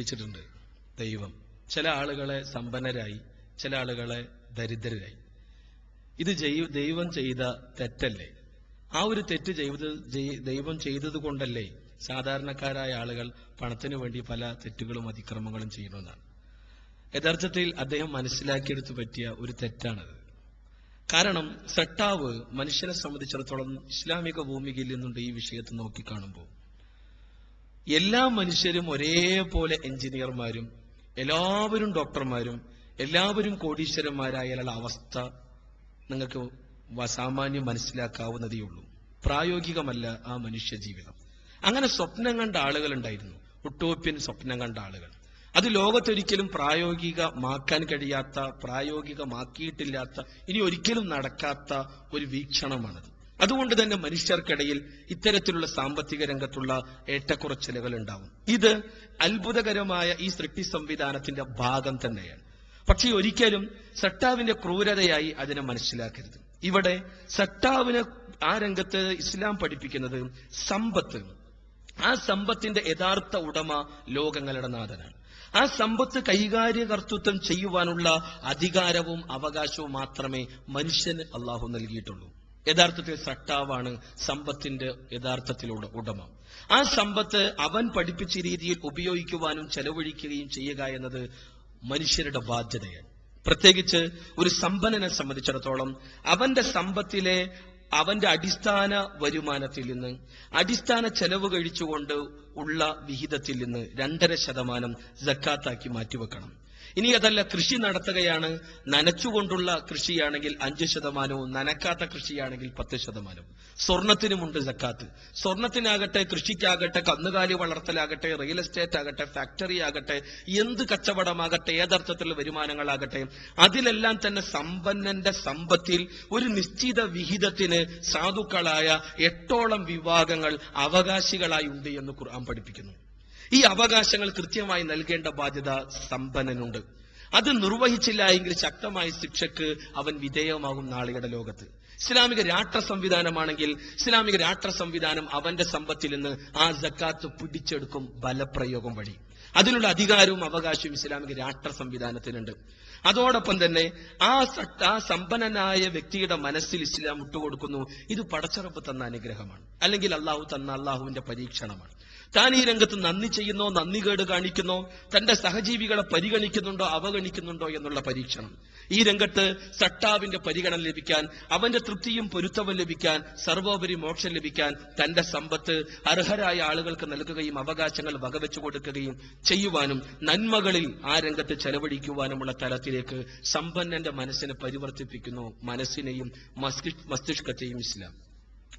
ിച്ചിട്ടുണ്ട് ദൈവം. ചില ആളുകളെ സമ്പന്നരായി ചില ആളുകളെ ദരിദ്രരായി. ഇത് ദൈവം ചെയ്ത തെറ്റല്ലേ? ആ ഒരു തെറ്റ് ചെയ്ത് ദൈവം ചെയ്തത് കൊണ്ടല്ലേ സാധാരണക്കാരായ ആളുകൾ പണത്തിനു വേണ്ടി പല തെറ്റുകളും അതിക്രമങ്ങളും ചെയ്യണമെന്നാണ് യഥാർത്ഥത്തിൽ അദ്ദേഹം മനസ്സിലാക്കിയെടുത്ത് പറ്റിയ ഒരു തെറ്റാണത്. കാരണം സട്ടാവ് മനുഷ്യനെ സംബന്ധിച്ചിടത്തോളം ഇസ്ലാമിക ഭൂമികയിൽ നിന്നുണ്ട് ഈ വിഷയത്തെ നോക്കിക്കാണുമ്പോൾ എല്ലാ മനുഷ്യരും ഒരേപോലെ എഞ്ചിനീയർമാരും എല്ലാവരും ഡോക്ടർമാരും എല്ലാവരും കോടീശ്വരന്മാരായാലുള്ള അവസ്ഥ നിങ്ങൾക്ക് സാമാന്യം മനസ്സിലാക്കാവുന്നതേ ഉള്ളൂ. പ്രായോഗികമല്ല ആ മനുഷ്യ ജീവിതം. അങ്ങനെ സ്വപ്നം കണ്ട ആളുകൾ ഉണ്ടായിരുന്നു. ഒട്ടോപ്യൻ സ്വപ്നം കണ്ട ആളുകൾ. അത് ലോകത്തൊരിക്കലും പ്രായോഗികമാക്കാൻ കഴിയാത്ത പ്രായോഗികമാക്കിയിട്ടില്ലാത്ത ഇനി ഒരിക്കലും നടക്കാത്ത ഒരു വീക്ഷണമാണത്. അതുകൊണ്ട് തന്നെ മനുഷ്യർക്കിടയിൽ ഇത്തരത്തിലുള്ള സാമ്പത്തിക രംഗത്തുള്ള ഏറ്റക്കുറച്ചിലുകൾ ഉണ്ടാവും ഇത് അത്ഭുതകരമായ ഈ സൃഷ്ടി സംവിധാനത്തിന്റെ ഭാഗം തന്നെയാണ്. പക്ഷേ ഒരിക്കലും സട്ടാവിന്റെ ക്രൂരതയായി അതിനെ മനസ്സിലാക്കരുത്. ഇവിടെ സട്ടാവിനെ ആ രംഗത്ത് ഇസ്ലാം പഠിപ്പിക്കുന്നത് സമ്പത്ത്. ആ സമ്പത്തിന്റെ യഥാർത്ഥ ഉടമ ലോകങ്ങളുടെ നാഥനാണ്. ആ സമ്പത്ത് കൈകാര്യകർത്തൃത്വം ചെയ്യുവാനുള്ള അധികാരവും അവകാശവും മാത്രമേ മനുഷ്യന് അള്ളാഹു നൽകിയിട്ടുള്ളൂ. യഥാർത്ഥത്തിൽ സട്ടാവാണ് സമ്പത്തിന്റെ യഥാർത്ഥത്തിലുള്ള ഉടമ. ആ സമ്പത്ത് അവൻ പഠിപ്പിച്ച രീതിയിൽ ഉപയോഗിക്കുവാനും ചെലവഴിക്കുകയും ചെയ്യുക എന്നത് മനുഷ്യരുടെ ബാധ്യതയാണ്. പ്രത്യേകിച്ച് ഒരു സമ്പന്നനെ സംബന്ധിച്ചിടത്തോളം അവന്റെ സമ്പത്തിലെ അവന്റെ അടിസ്ഥാന വരുമാനത്തിൽ നിന്ന് അടിസ്ഥാന ചെലവ് കഴിച്ചുകൊണ്ട് ഉള്ള വിഹിതത്തിൽ നിന്ന് രണ്ടര ശതമാനം ജക്കാത്താക്കി മാറ്റിവെക്കണം. ഇനി അതല്ല കൃഷി നടത്തുകയാണ്. നനച്ചുകൊണ്ടുള്ള കൃഷിയാണെങ്കിൽ അഞ്ച് ശതമാനവും നനക്കാത്ത കൃഷിയാണെങ്കിൽ പത്ത് ശതമാനവും. സ്വർണത്തിനുമുണ്ട് ജക്കാത്ത് സ്വർണത്തിനാകട്ടെ കൃഷിക്കാകട്ടെ കന്നുകാലി വളർത്തലാകട്ടെ റിയൽ എസ്റ്റേറ്റ് ആകട്ടെ ഫാക്ടറി ആകട്ടെ എന്ത് കച്ചവടമാകട്ടെ ഏതർത്ഥത്തിലുള്ള വരുമാനങ്ങളാകട്ടെ അതിലെല്ലാം തന്നെ സമ്പന്നന്റെ സമ്പത്തിൽ ഒരു നിശ്ചിത വിഹിതത്തിന് സാധുക്കളായ എട്ടോളം വിഭാഗങ്ങൾ അവകാശികളായി ഉണ്ട് എന്ന് ഖുർആൻ പഠിപ്പിക്കുന്നു. ഈ അവകാശങ്ങൾ കൃത്യമായി നൽകേണ്ട ബാധ്യത സമ്പന്നനുണ്ട്. അത് നിർവഹിച്ചില്ല എങ്കിൽ ശക്തമായ ശിക്ഷക്ക് അവൻ വിധേയമാകും നാളികളുടെ ലോകത്ത്. ഇസ്ലാമിക രാഷ്ട്ര സംവിധാനമാണെങ്കിൽ ഇസ്ലാമിക രാഷ്ട്ര സംവിധാനം അവന്റെ സമ്പത്തിൽ നിന്ന് ആ ജക്കാത്ത് പിടിച്ചെടുക്കും ബലപ്രയോഗം വഴി. അതിനുള്ള അധികാരവും അവകാശവും ഇസ്ലാമിക രാഷ്ട്ര സംവിധാനത്തിനുണ്ട്. അതോടൊപ്പം തന്നെ ആ ആ സമ്പന്നനായ വ്യക്തിയുടെ മനസ്സിൽ ഇസ്ലാം വിട്ടുകൊടുക്കുന്നു ഇത് പടച്ചറപ്പ് തന്ന അനുഗ്രഹമാണ്. അല്ലെങ്കിൽ അള്ളാഹു തന്ന അള്ളാഹുവിന്റെ പരീക്ഷണമാണ്. താൻ ഈ രംഗത്ത് നന്ദി ചെയ്യുന്നോ നന്ദി കേട് കാണിക്കുന്നോ തന്റെ സഹജീവികളെ പരിഗണിക്കുന്നുണ്ടോ അവഗണിക്കുന്നുണ്ടോ എന്നുള്ള പരീക്ഷണം. ഈ രംഗത്ത് സട്ടാവിന്റെ പരിഗണന ലഭിക്കാൻ അവന്റെ തൃപ്തിയും പൊരുത്തവും ലഭിക്കാൻ സർവോപരി മോക്ഷം ലഭിക്കാൻ തന്റെ സമ്പത്ത് അർഹരായ ആളുകൾക്ക് നൽകുകയും അവകാശങ്ങൾ വകവെച്ചു കൊടുക്കുകയും ചെയ്യുവാനും നന്മകളിൽ ആ രംഗത്ത് ചെലവഴിക്കുവാനുമുള്ള തലത്തിലേക്ക് സമ്പന്നന്റെ മനസ്സിനെ പരിവർത്തിപ്പിക്കുന്നു മനസ്സിനെയും മസ്തിഷ്കത്തെയും ഇസ്ലാം.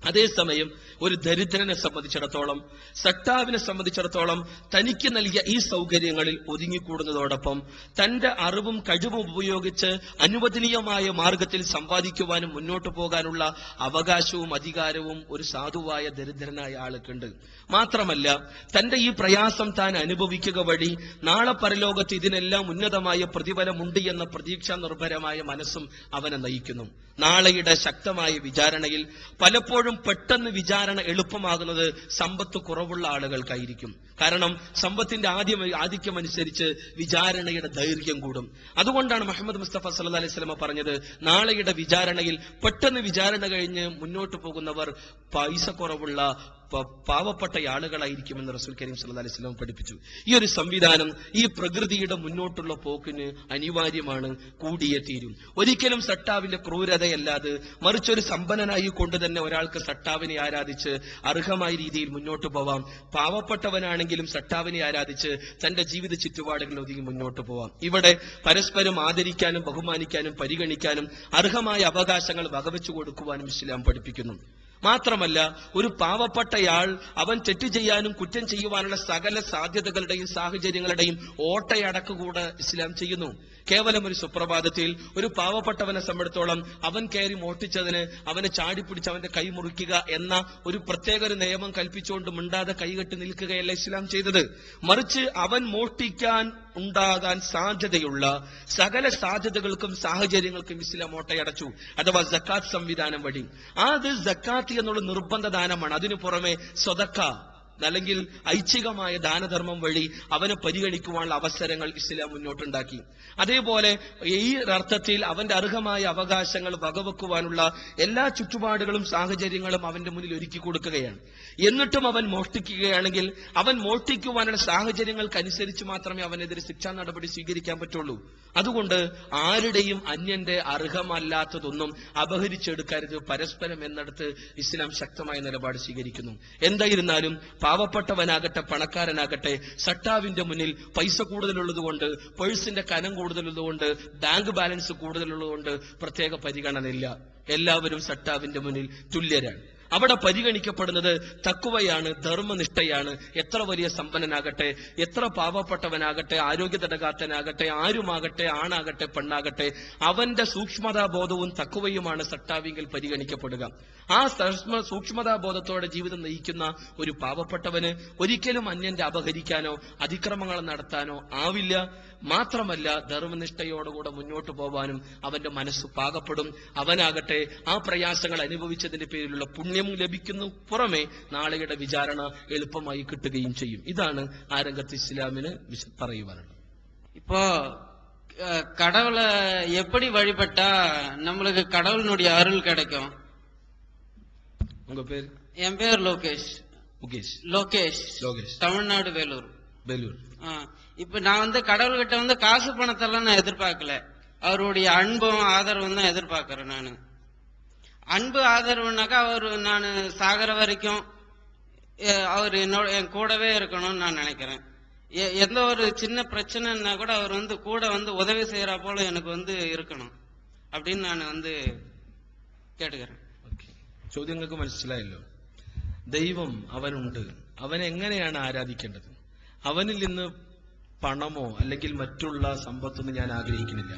അതേസമയം ഒരു ദരിദ്രനെ സംബന്ധിച്ചിടത്തോളം സട്ടാവിനെ സംബന്ധിച്ചിടത്തോളം തനിക്ക് നൽകിയ ഈ സൗകര്യങ്ങളിൽ ഒതുങ്ങിക്കൂടുന്നതോടൊപ്പം തന്റെ അറിവും കഴിവും ഉപയോഗിച്ച് അനുവദനീയമായ മാർഗത്തിൽ സമ്പാദിക്കുവാനും മുന്നോട്ട് പോകാനുള്ള അവകാശവും അധികാരവും ഒരു സാധുവായ ദരിദ്രനായ ആൾക്കുണ്ട്. മാത്രമല്ല തന്റെ ഈ പ്രയാസം താൻ അനുഭവിക്കുക വഴി നാളെ പരലോകത്ത് ഇതിനെല്ലാം ഉന്നതമായ പ്രതിഫലമുണ്ട് എന്ന പ്രതീക്ഷാ നിർഭരമായ മനസ്സും അവനെ നയിക്കുന്നു. നാളെയുടെ ശക്തമായ വിചാരണയിൽ പലപ്പോഴും പെട്ടെന്ന് വിചാരണ എളുപ്പമാകുന്നത് സമ്പത്ത് കുറവുള്ള ആളുകൾക്കായിരിക്കും. കാരണം സമ്പത്തിന്റെ ആദ്യം ആധിക്യമനുസരിച്ച് വിചാരണയുടെ ദൈർഘ്യം കൂടും. അതുകൊണ്ടാണ് മുഹമ്മദ് മുസ്തഫ സല്ല അലൈഹി സ്വലമ പറഞ്ഞത് നാളെയുടെ വിചാരണയിൽ പെട്ടെന്ന് വിചാരണ കഴിഞ്ഞ് മുന്നോട്ട് പോകുന്നവർ പൈസ കുറവുള്ള പാവപ്പെട്ട ആളുകളായിരിക്കുമെന്ന് റസൂൽ കരീം സല്ല അലൈഹി വസല്ലം പഠിപ്പിച്ചു. ഈ ഒരു സംവിധാനം ഈ പ്രകൃതിയുടെ മുന്നോട്ടുള്ള പോക്കിന് അനിവാര്യമാണ് കൂടിയേ തീരും. ഒരിക്കലും സട്ടാവിന്റെ ക്രൂരതയല്ലാതെ മറിച്ച് ഒരു സമ്പന്നനായി കൊണ്ട് തന്നെ ഒരാൾക്ക് സട്ടാവിനെ ആരാധിച്ച് അർഹമായ രീതിയിൽ മുന്നോട്ട് പോവാം. പാവപ്പെട്ടവനാണെങ്കിലും സട്ടാവിനെ ആരാധിച്ച് തന്റെ ജീവിത ചുറ്റുപാടുകളിൽ ഒതുങ്ങി മുന്നോട്ട് പോവാം. ഇവിടെ പരസ്പരം ആദരിക്കാനും ബഹുമാനിക്കാനും പരിഗണിക്കാനും അർഹമായ അവകാശങ്ങൾ വകവെച്ചു കൊടുക്കുവാനും ഇസ്ലാം പഠിപ്പിക്കുന്നു. മാത്രമല്ല ഒരു പാവപ്പെട്ടയാൾ അവൻ തെറ്റ് ചെയ്യാനും കുറ്റം ചെയ്യുവാനുള്ള സകല സാധ്യതകളുടെയും സാഹചര്യങ്ങളുടെയും ഓട്ടയടക്കുകൂടെ ഇസ്ലാം ചെയ്യുന്നു. കേവലം ഒരു സുപ്രഭാതത്തിൽ ഒരു പാവപ്പെട്ടവനെ സംബന്ധിച്ചോളം അവൻ കയറി മോഷ്ടിച്ചതിന് അവനെ ചാടിപ്പിടിച്ച് അവന്റെ കൈ മുറിക്കുക എന്ന ഒരു പ്രത്യേക ഒരു നിയമം കൽപ്പിച്ചുകൊണ്ട് മിണ്ടാതെ കൈകെട്ടി നിൽക്കുകയല്ല ഇസ്ലാം ചെയ്തത്. മറിച്ച് അവൻ മോഷ്ടിക്കാൻ ഉണ്ടാകാൻ സാധ്യതയുള്ള സകല സാധ്യതകൾക്കും സാഹചര്യങ്ങൾക്കും ഇസ്ലാം ഓട്ടയടച്ചു. അഥവാ ജക്കാത്ത് സംവിധാനം വഴി. അത് ജക്കാത്ത് എന്നുള്ള നിർബന്ധ ദാനമാണ് അതിനു പുറമെ സ്വതക്ക അല്ലെങ്കിൽ ഐച്ഛികമായ ദാനധർമ്മം വഴി അവനെ പരിഗണിക്കുവാനുള്ള അവസരങ്ങൾ ഇസ്ലാം മുന്നോട്ടുണ്ടാക്കി. അതേപോലെ ഈ അർത്ഥത്തിൽ അവന്റെ അർഹമായ അവകാശങ്ങൾ വകവെക്കുവാനുള്ള എല്ലാ ചുറ്റുപാടുകളും സാഹചര്യങ്ങളും അവന്റെ മുന്നിൽ ഒരുക്കി കൊടുക്കുകയാണ്. എന്നിട്ടും അവൻ മോഷ്ടിക്കുകയാണെങ്കിൽ അവൻ മോഷ്ടിക്കുവാനുള്ള സാഹചര്യങ്ങൾക്കനുസരിച്ച് മാത്രമേ അവനെതിരെ ശിക്ഷാ നടപടി സ്വീകരിക്കാൻ പറ്റുള്ളൂ. അതുകൊണ്ട് ആരുടെയും അന്യന്റെ അർഹമല്ലാത്തതൊന്നും അപഹരിച്ചെടുക്കരുത്. പരസ്പരം എന്നിടത്ത് ഇസ്ലാം ശക്തമായ നിലപാട് സ്വീകരിക്കുന്നു. എന്തായിരുന്നാലും പാവപ്പെട്ടവനാകട്ടെ പണക്കാരനാകട്ടെ സട്ടാവിന്റെ മുന്നിൽ പൈസ കൂടുതലുള്ളതുകൊണ്ട് പേഴ്സിന്റെ കനം കൂടുതലുള്ളതുകൊണ്ട് ബാങ്ക് ബാലൻസ് കൂടുതലുള്ളതുകൊണ്ട് പ്രത്യേക പരിഗണനയില്ല. എല്ലാവരും സട്ടാവിന്റെ മുന്നിൽ തുല്യരാണ്. അവിടെ പരിഗണിക്കപ്പെടുന്നത് തക്കുവയാണ് ധർമ്മനിഷ്ഠയാണ്. എത്ര വലിയ സമ്പന്നനാകട്ടെ എത്ര പാവപ്പെട്ടവനാകട്ടെ ആരോഗ്യതടകാത്തനാകട്ടെ ആരുമാകട്ടെ ആണാകട്ടെ പെണ്ണാകട്ടെ അവന്റെ സൂക്ഷ്മതാബോധവും തക്കുവയുമാണ് സട്ടാവിങ്കിൽ പരിഗണിക്കപ്പെടുക. ആ സൂക്ഷ്മ സൂക്ഷ്മതാബോധത്തോടെ ജീവിതം നയിക്കുന്ന ഒരു പാവപ്പെട്ടവന് ഒരിക്കലും അന്യന്റെ അപഹരിക്കാനോ അതിക്രമങ്ങൾ നടത്താനോ ആവില്ല. മാത്രമല്ല ധർമ്മനിഷ്ഠയോടുകൂടെ മുന്നോട്ട് പോവാനും അവന്റെ മനസ്സ് പാകപ്പെടും അവനാകട്ടെ ആ പ്രയാസങ്ങൾ അനുഭവിച്ചതിന്റെ പേരിലുള്ള പുണ്യം ലഭിക്കുന്നു പുറമെ നാളെയുടെ വിചാരണ എളുപ്പമായി കിട്ടുകയും ചെയ്യും ഇതാണ് ആ രംഗത്ത് ഇസ്ലാമിന് വിശ- പറയുവാനുള്ളത് இப்போ அஹ், கடவுளை எப்படி வழிபட்டா நம்மளுக்கு கடவுளினுடைய அருள் கிடைக்கும் உங்க பேர் என் பேர் லோகேஷ் முகேஷ் லோகேஷ் லோகேஷ் தமிழ்நாடு வேலூர் பெலூர் ஆ, இப்ப நான் வந்து கடவுள்கிட்ட வந்து காசு பணத்தெல்லாம் நான் எதிர்பார்க்கல அவருடைய அன்பும் ஆதரவும் தான் எதிர்பார்க்கறேன் நான் அன்பு ஆதரவுனாக்கா அவர் நான் சாகர வரைக்கும் எ- அவர் என்னோட என் கூடவே இருக்கணும்னு நான் நினைக்கிறேன் எ- எந்த ஒரு சின்ன பிரச்சனைன்னா கூட அவர் வந்து கூட வந்து உதவி செய்யற போல எனக்கு வந்து இருக்கணும் அப்படின்னு நான் வந்து கேட்டுக்கிறேன் ഓക്കെ ചോദ്യങ്ങൾക്ക് മനസ്സിലായല്ലോ ദൈവം അവനുണ്ട് അവൻ എങ്ങനെയാണ് ആരാധിക്കേണ്ടത് അവനിൽ നിന്ന് പണമോ അല്ലെങ്കിൽ മറ്റുള്ള സമ്പത്തൊന്നും ഞാൻ ആഗ്രഹിക്കുന്നില്ല.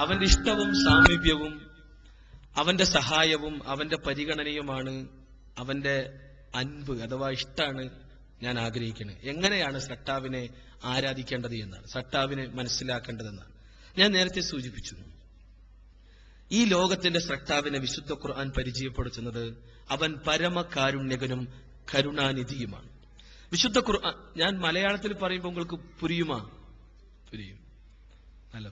അവന്റെ ഇഷ്ടവും സാമീപ്യവും അവന്റെ സഹായവും അവന്റെ പരിഗണനയുമാണ് അവന്റെ അൻപ് അഥവാ ഇഷ്ടാണ് ഞാൻ ആഗ്രഹിക്കുന്നത്. എങ്ങനെയാണ് സട്ടാവിനെ ആരാധിക്കേണ്ടത് എന്നാണ് സട്ടാവിനെ മനസ്സിലാക്കേണ്ടതെന്നാണ്. ഞാൻ നേരത്തെ സൂചിപ്പിച്ചു ഈ ലോകത്തിന്റെ സ്രഷ്ടാവിനെ വിശുദ്ധ ഖുർആൻ പരിചയപ്പെടുത്തുന്നത് അവൻ പരമകാരുണ്യകനും കരുണാനിധിയുമാണ്. വിശുദ്ധ ഖുർആൻ ഞാൻ മലയാളത്തിൽ പറയുമ്പോൾ നിങ്ങൾക്ക് പുരിയുമാ? പുരിയും. അല്ല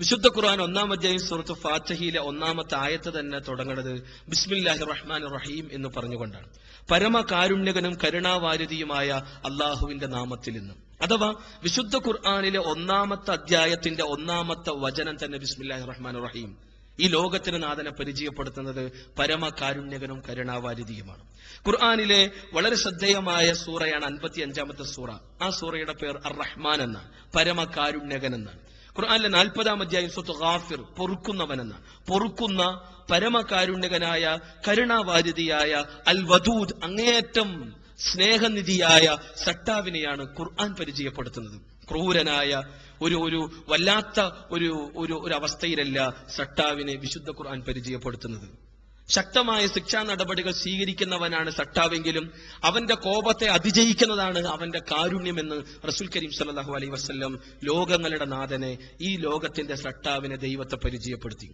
വിശുദ്ധ ഖുർആൻ ഒന്നാം അധ്യായം സുഹൃത്ത് ഫാത്തഹിയിലെ ഒന്നാമത്തെ ആയത്ത് തന്നെ തുടങ്ങുന്നത് ബിസ്മില്ലാഹി റഹ്മാൻ റഹീം എന്ന് പറഞ്ഞുകൊണ്ടാണ്. പരമകാരുണ്യകനും കരുണാവാരിതിയുമായ അള്ളാഹുവിന്റെ നാമത്തിൽ നിന്ന് അഥവാ വിശുദ്ധ ഖുർആാനിലെ ഒന്നാമത്തെ അധ്യായത്തിന്റെ ഒന്നാമത്തെ വചനം തന്നെ ബിസ്മില്ലാഹി റഹ്മാൻ റഹീം. ഈ ലോകത്തിന് നാഥനെ പരിചയപ്പെടുത്തുന്നത് പരമകാരുണ്യകനും കരുണാവാരിധിയുമാണ്. ഖുർആാനിലെ വളരെ ശ്രദ്ധേയമായ സൂറയാണ് അൻപത്തി അഞ്ചാമത്തെ സൂറ. ആ സൂറയുടെ പേർ അർ റഹ്മാൻ എന്നാണ് പരമകാരുണ്യകൻ എന്നാണ് ഖുർആാനിലെ നാൽപ്പതാം അധ്യായം സ്വത്ത് ഗാഫിർ പൊറുക്കുന്നവൻ എന്നാണ് പൊറുക്കുന്ന പരമകാരുണ്യകനായ കരുണാവാരിതിയായ അൽ വദൂദ് അങ്ങേയറ്റം സ്നേഹനിധിയായ സട്ടാവിനെയാണ് ഖുർആൻ പരിചയപ്പെടുത്തുന്നത്. ക്രൂരനായ ഒരു ഒരു വല്ലാത്ത ഒരു ഒരു അവസ്ഥയിലല്ല സട്ടാവിനെ വിശുദ്ധ ഖുർആൻ പരിചയപ്പെടുത്തുന്നത്. ശക്തമായ ശിക്ഷാ നടപടികൾ സ്വീകരിക്കുന്നവനാണ് സട്ടാവെങ്കിലും അവന്റെ കോപത്തെ അതിജയിക്കുന്നതാണ് അവന്റെ കാരുണ്യമെന്ന് റസുൽ കരീം സല്ലല്ലാഹു അലൈഹി വസല്ലം ലോകങ്ങളുടെ നാഥനെ ഈ ലോകത്തിന്റെ സട്ടാവിനെ ദൈവത്തെ പരിചയപ്പെടുത്തി.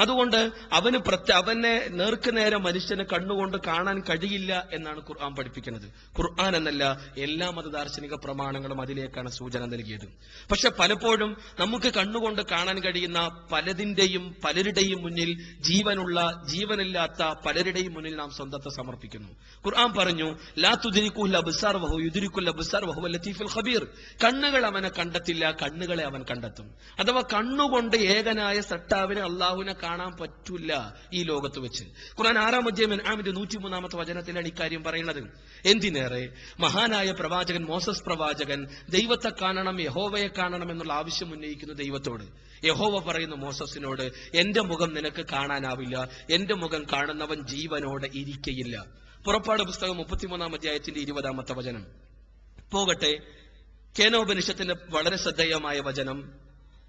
അതുകൊണ്ട് അവന് പ്രത്യ അവനെ നേർക്ക് നേരെ മനുഷ്യന് കണ്ണുകൊണ്ട് കാണാൻ കഴിയില്ല എന്നാണ് ഖുർആൻ പഠിപ്പിക്കുന്നത്. ഖുർആൻ എന്നല്ല എല്ലാ മതദാർശനിക പ്രമാണങ്ങളും അതിലേക്കാണ് സൂചന നൽകിയത്. പക്ഷെ പലപ്പോഴും നമുക്ക് കണ്ണുകൊണ്ട് കാണാൻ കഴിയുന്ന പലതിന്റെയും പലരുടെയും മുന്നിൽ ജീവനുള്ള ജീവനില്ലാത്ത പലരുടെയും മുന്നിൽ നാം സ്വന്തത്തെ സമർപ്പിക്കുന്നു. ഖുർആൻ പറഞ്ഞു ലാ തുദിരിക്കുല്ല ബിസാർ വഹു യുദിരിക്കുല്ല ബിസാർ വഹു ലത്തീഫുൽ ഖബീർ. കണ്ണുകൾ അവനെ കണ്ടെത്തില്ല കണ്ണുകളെ അവൻ കണ്ടെത്തും. അഥവാ കണ്ണുകൊണ്ട് ഏകനായ സട്ടാവിനെ അള്ളാഹുവിനെ കാണാൻ പറ്റില്ല ഈ ലോകത്ത് വെച്ച്. ഖുർആൻ ആറാം അധ്യായം ആമിന്റെ നൂറ്റിമൂന്നാമത്തെ വചനത്തിലാണ് ഇക്കാര്യം പറയുന്നത്. എന്തിനേറെ? മഹാനായ പ്രവാചകൻ മോസസ് പ്രവാചകൻ ദൈവത്തെ കാണണം യഹോവയെ കാണണം എന്നുള്ള ആവശ്യം ഉന്നയിക്കുന്നു ദൈവത്തോട്. യഹോവ പറയുന്നു മോസസിനോട് എന്റെ മുഖം നിനക്ക് കാണാനാവില്ല. എന്റെ മുഖം കാണുന്നവൻ ജീവനോടെ ഇരിക്കയില്ല. പുറപ്പാട് പുസ്തകം മുപ്പത്തിമൂന്നാം അധ്യായത്തിന്റെ ഇരുപതാമത്തെ വചനം. പോകട്ടെ. കേനോപനിഷത്തിന്റെ വളരെ ശ്രദ്ധേയമായ വചനം.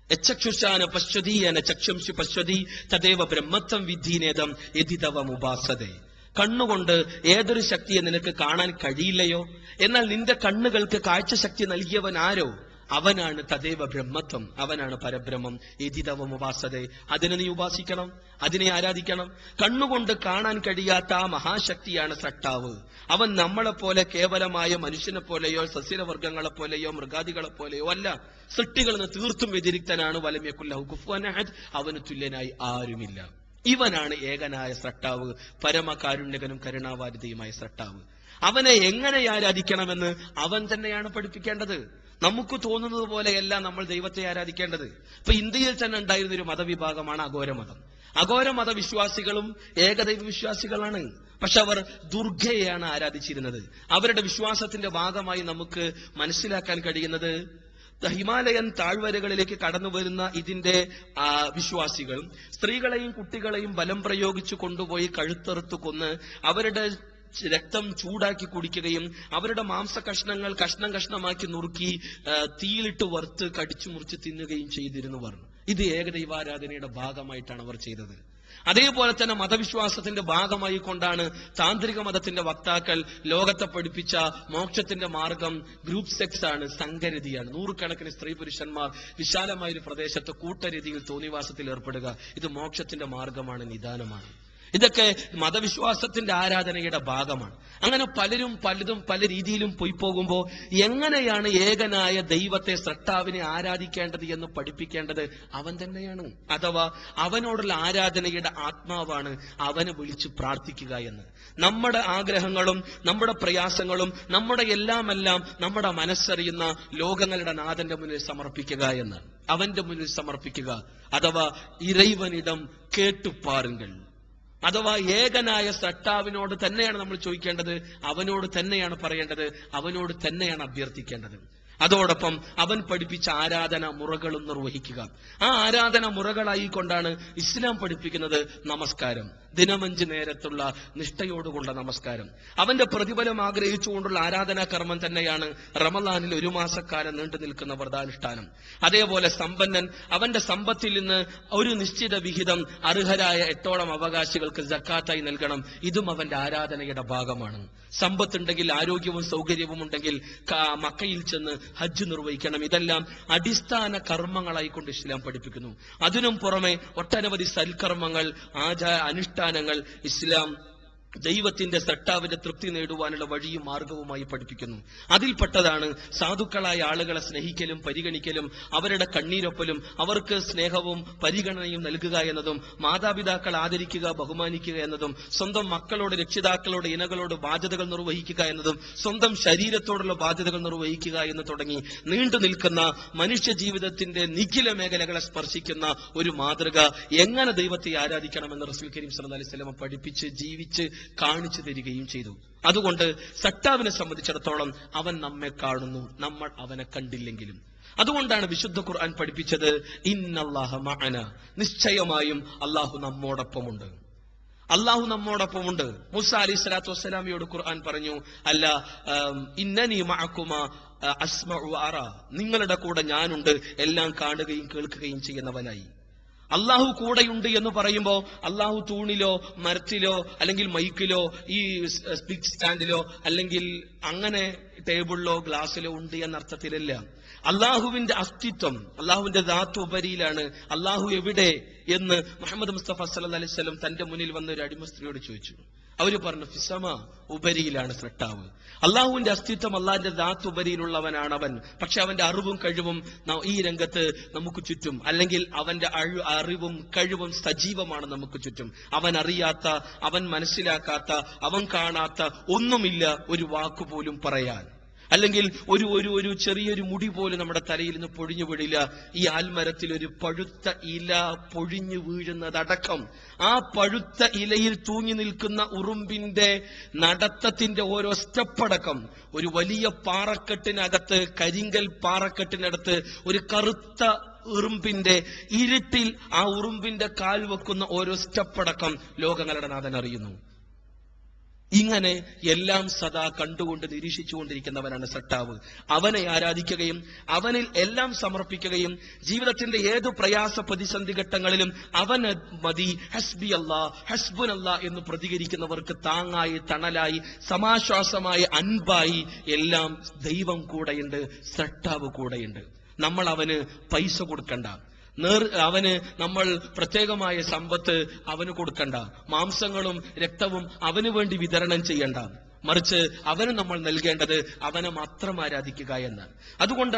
യച്ചക്ഷുഷാന പശ്വതീയന ചക്ഷുംശു പശ്വതി തദേവ ബ്രഹ്മത്വം വിധീനേതം യതിതവ മുപാസതേ കണ്ണുകൊണ്ട് ഏതൊരു ശക്തിയെ നിനക്ക് കാണാൻ കഴിയില്ലയോ? എന്നാൽ നിന്റെ കണ്ണുകൾക്ക് കാഴ്ചശക്തി നൽകിയവൻ ആരോ അവനാണ് തദേവ ബ്രഹ്മത്വം അവനാണ് പരബ്രഹ്മം. എതിതവം ഉപാസത അതിനെ നീ ഉപാസിക്കണം അതിനെ ആരാധിക്കണം. കണ്ണുകൊണ്ട് കാണാൻ കഴിയാത്ത ആ മഹാശക്തിയാണ് സട്ടാവ്. അവൻ നമ്മളെപ്പോലെ കേവലമായ മനുഷ്യനെ പോലെയോ സസ്യവർഗങ്ങളെ പോലെയോ മൃഗാദികളെ പോലെയോ അല്ല സൃഷ്ടികളിൽ നിന്ന് തീർത്തും വ്യതിരിക്തനാണ്. വലമ്യക്കുല്ലഹു കുഫുവനഹദ് അവന് തുല്യനായി ആരുമില്ല. ഇവനാണ് ഏകനായ സട്ടാവ് പരമകാരുണ്യകനും കരുണാവാരിതയുമായ സട്ടാവ്. അവനെ എങ്ങനെ ആരാധിക്കണമെന്ന് അവൻ തന്നെയാണ് പഠിപ്പിക്കേണ്ടത്. നമുക്ക് തോന്നുന്നത് പോലെയല്ല നമ്മൾ ദൈവത്തെ ആരാധിക്കേണ്ടത്. ഇപ്പൊ ഇന്ത്യയിൽ തന്നെ ഉണ്ടായിരുന്ന ഒരു മതവിഭാഗമാണ് അഘോരമതം. അഘോരമത വിശ്വാസികളും ഏകദൈവ വിശ്വാസികളാണ് പക്ഷെ അവർ ദുർഗയെയാണ് ആരാധിച്ചിരുന്നത്. അവരുടെ വിശ്വാസത്തിന്റെ ഭാഗമായി നമുക്ക് മനസ്സിലാക്കാൻ കഴിയുന്നത് ഹിമാലയൻ താഴ്വരകളിലേക്ക് കടന്നു വരുന്ന ഇതിന്റെ വിശ്വാസികൾ സ്ത്രീകളെയും കുട്ടികളെയും ബലം പ്രയോഗിച്ചു കൊണ്ടുപോയി കഴുത്തെറുത്തു കൊന്ന് അവരുടെ രക്തം ചൂടാക്കി കുടിക്കുകയും അവരുടെ മാംസ കഷ്ണങ്ങൾ കഷ്ണം കഷ്ണമാക്കി നുറുക്കി തീയിലിട്ട് വറുത്ത് കടിച്ചു മുറിച്ച് തിന്നുകയും ചെയ്തിരുന്നു പറഞ്ഞു ഇത് ഏകദൈവാരാധനയുടെ ഭാഗമായിട്ടാണ് അവർ ചെയ്തത്. അതേപോലെ തന്നെ മതവിശ്വാസത്തിന്റെ ഭാഗമായി കൊണ്ടാണ് താന്ത്രിക മതത്തിന്റെ വക്താക്കൾ ലോകത്തെ പഠിപ്പിച്ച മോക്ഷത്തിന്റെ മാർഗം ഗ്രൂപ്പ് സെക്സ് ആണ് സംഘരതിയാണ്. നൂറുകണക്കിന് സ്ത്രീ പുരുഷന്മാർ വിശാലമായ ഒരു പ്രദേശത്ത് കൂട്ടരീതിയിൽ തോന്നിവാസത്തിൽ ഏർപ്പെടുക ഇത് മോക്ഷത്തിന്റെ മാർഗമാണ് നിദാനമാണ്. ഇതൊക്കെ മതവിശ്വാസത്തിന്റെ ആരാധനയുടെ ഭാഗമാണ്. അങ്ങനെ പലരും പലതും പല രീതിയിലും പോയി പോകുമ്പോൾ എങ്ങനെയാണ് ഏകനായ ദൈവത്തെ സൃഷ്ടാവിനെ ആരാധിക്കേണ്ടത് എന്ന് പഠിപ്പിക്കേണ്ടത് അവൻ തന്നെയാണ്. അഥവാ അവനോടുള്ള ആരാധനയുടെ ആത്മാവാണ് അവനെ വിളിച്ച് പ്രാർത്ഥിക്കുക എന്ന്. നമ്മുടെ ആഗ്രഹങ്ങളും നമ്മുടെ പ്രയാസങ്ങളും നമ്മുടെ എല്ലാമെല്ലാം നമ്മുടെ മനസ്സറിയുന്ന ലോകങ്ങളുടെ നാഥന്റെ മുന്നിൽ സമർപ്പിക്കുക എന്ന്. അവന്റെ മുന്നിൽ സമർപ്പിക്കുക. അഥവാ ഇറൈവനിടം കേട്ടുപാറുങ്ങൾ അഥവാ ഏകനായ സട്ടാവിനോട് തന്നെയാണ് നമ്മൾ ചോദിക്കേണ്ടത് അവനോട് തന്നെയാണ് പറയേണ്ടത് അവനോട് തന്നെയാണ് അഭ്യർത്ഥിക്കേണ്ടത്. അതോടൊപ്പം അവൻ പഠിപ്പിച്ച ആരാധന മുറകളും നിർവഹിക്കുക. ആ ആരാധന മുറകളായിക്കൊണ്ടാണ് ഇസ്ലാം പഠിപ്പിക്കുന്നത് നമസ്കാരം. ദിനമഞ്ച് നേരത്തുള്ള നിഷ്ഠയോടുകൊണ്ട നമസ്കാരം. അവന്റെ പ്രതിഫലം ആഗ്രഹിച്ചുകൊണ്ടുള്ള ആരാധനാ കർമ്മം തന്നെയാണ് റമലാനിൽ ഒരു മാസക്കാലം നീണ്ടു നിൽക്കുന്ന വ്രതാനുഷ്ഠാനം. അതേപോലെ സമ്പന്നൻ അവന്റെ സമ്പത്തിൽ നിന്ന് ഒരു നിശ്ചിത വിഹിതം അർഹരായ എട്ടോളം അവകാശികൾക്ക് ജക്കാത്തായി നൽകണം. ഇതും അവന്റെ ആരാധനയുടെ ഭാഗമാണ്. സമ്പത്തുണ്ടെങ്കിൽ ആരോഗ്യവും സൗകര്യവും ഉണ്ടെങ്കിൽ മക്കയിൽ ചെന്ന് ഹജ്ജ് നിർവഹിക്കണം. ഇതെല്ലാം അടിസ്ഥാന കർമ്മങ്ങളായിക്കൊണ്ട് ഇസ്ലാം പഠിപ്പിക്കുന്നു. അതിനും പുറമെ ഒട്ടനവധി സൽക്കർമ്മങ്ങൾ ആചാര അനുഷ്ഠാനങ്ങൾ ഇസ്ലാം ദൈവത്തിന്റെ സട്ടാവിന്റെ തൃപ്തി നേടുവാനുള്ള വഴിയും മാർഗവുമായി പഠിപ്പിക്കുന്നു. അതിൽപ്പെട്ടതാണ് സാധുക്കളായ ആളുകളെ സ്നേഹിക്കലും പരിഗണിക്കലും അവരുടെ കണ്ണീരൊപ്പലും അവർക്ക് സ്നേഹവും പരിഗണനയും നൽകുക എന്നതും മാതാപിതാക്കൾ ആദരിക്കുക ബഹുമാനിക്കുക എന്നതും സ്വന്തം മക്കളോട് രക്ഷിതാക്കളോട് ഇനകളോട് ബാധ്യതകൾ നിർവഹിക്കുക എന്നതും സ്വന്തം ശരീരത്തോടുള്ള ബാധ്യതകൾ നിർവഹിക്കുക എന്ന് തുടങ്ങി നീണ്ടു നിൽക്കുന്ന മനുഷ്യ ജീവിതത്തിന്റെ നിഖില മേഖലകളെ സ്പർശിക്കുന്ന ഒരു മാതൃക എങ്ങനെ ദൈവത്തെ ആരാധിക്കണമെന്ന് റസൂൽ കരീം സല്ലല്ലാഹു അലൈഹി വസല്ലം പഠിപ്പിച്ച് ജീവിച്ച് കാണിച്ചു തരികയും ചെയ്തു. അതുകൊണ്ട് സട്ടാവിനെ സംബന്ധിച്ചിടത്തോളം അവൻ നമ്മെ കാണുന്നു നമ്മൾ അവനെ കണ്ടില്ലെങ്കിലും. അതുകൊണ്ടാണ് വിശുദ്ധ ഖുർആൻ പഠിപ്പിച്ചത് ഇന്നല്ലാഹ മഅന. നിശ്ചയമായും അള്ളാഹു നമ്മോടൊപ്പമുണ്ട്. അള്ളാഹു നമ്മോടൊപ്പമുണ്ട്. മുസ അലി സ്വലാത്തു വസ്സലാമിയോട് ഖുർആൻ പറഞ്ഞു അല്ല ഇന്നനി മഅക്കുമ അസ്മ നിങ്ങളുടെ കൂടെ ഞാനുണ്ട് എല്ലാം കാണുകയും കേൾക്കുകയും ചെയ്യുന്നവനായി. അള്ളാഹു കൂടെയുണ്ട് എന്ന് പറയുമ്പോൾ അള്ളാഹു തൂണിലോ മരത്തിലോ അല്ലെങ്കിൽ മൈക്കിലോ ഈ സ്പീക്ക് സ്റ്റാൻഡിലോ അല്ലെങ്കിൽ അങ്ങനെ ടേബിളിലോ ഗ്ലാസ്സിലോ ഉണ്ട് എന്ന അർത്ഥത്തിലല്ല അള്ളാഹുവിന്റെ അസ്തിത്വം അള്ളാഹുവിന്റെ ധാത്തു ഉപരിയിലാണ് അള്ളാഹു എവിടെ എന്ന് മുഹമ്മദ് മുസ്തഫ സല്ലല്ലാഹു അലൈഹി തന്റെ മുന്നിൽ വന്ന ഒരു അടിമ സ്ത്രീയോട് ചോദിച്ചു. അവർ പറഞ്ഞു ഫിസമ ഉപരിയിലാണ് സൃഷ്ടാവ്. അള്ളാഹുവിന്റെ അസ്തിത്വം അള്ളാഹിന്റെ ദാത്ത് ഉപരിയിലുള്ളവനാണ് അവൻ. പക്ഷെ അവന്റെ അറിവും കഴിവും ഈ രംഗത്ത് നമുക്ക് ചുറ്റും. അല്ലെങ്കിൽ അവന്റെ അറിവും കഴിവും സജീവമാണ് നമുക്ക് ചുറ്റും. അവൻ അറിയാത്ത അവൻ മനസ്സിലാക്കാത്ത അവൻ കാണാത്ത ഒന്നുമില്ല ഒരു വാക്കുപോലും പറയാൻ. അല്ലെങ്കിൽ ഒരു ഒരു ഒരു ചെറിയൊരു മുടി പോലും നമ്മുടെ തലയിൽ നിന്ന് പൊഴിഞ്ഞു വീഴില്ല ഈ ആൽമരത്തിൽ ഒരു പഴുത്ത ഇല പൊഴിഞ്ഞു വീഴുന്നതടക്കം. ആ പഴുത്ത ഇലയിൽ തൂങ്ങി നിൽക്കുന്ന ഉറുമ്പിന്റെ നടത്തത്തിന്റെ ഓരോ സ്റ്റെപ്പടക്കം. ഒരു വലിയ പാറക്കെട്ടിനകത്ത് കരിങ്കൽ പാറക്കെട്ടിനടുത്ത് ഒരു കറുത്ത ഉറുമ്പിന്റെ ഇരുട്ടിൽ ആ ഉറുമ്പിന്റെ കാൽ വെക്കുന്ന ഓരോ സ്റ്റെപ്പടക്കം ലോകങ്ങളുടെ നാഥൻ അറിയുന്നു. ഇങ്ങനെ എല്ലാം സദാ കണ്ടുകൊണ്ട് നിരീക്ഷിച്ചുകൊണ്ടിരിക്കുന്നവനാണ് സട്ടാവ്. അവനെ ആരാധിക്കുകയും അവനിൽ എല്ലാം സമർപ്പിക്കുകയും ജീവിതത്തിന്റെ ഏതു പ്രയാസ പ്രതിസന്ധി ഘട്ടങ്ങളിലും അവന് മതി ഹസ്ബി അല്ലാ ഹസ്ബുൻ അല്ലാ എന്ന് പ്രതികരിക്കുന്നവർക്ക് താങ്ങായി തണലായി സമാശ്വാസമായി അൻപായി എല്ലാം ദൈവം കൂടെയുണ്ട് സട്ടാവ് കൂടെയുണ്ട്. നമ്മൾ അവന് പൈസ കൊടുക്കണ്ട. നേർ അവന് നമ്മൾ പ്രത്യേകമായ സമ്പത്ത് അവന് കൊടുക്കണ്ട. മാംസങ്ങളും രക്തവും അവന് വേണ്ടി വിതരണം ചെയ്യണ്ട. മറിച്ച് അവന് നമ്മൾ നൽകേണ്ടത് അവനെ മാത്രം ആരാധിക്കുക എന്നാണ് അതുകൊണ്ട്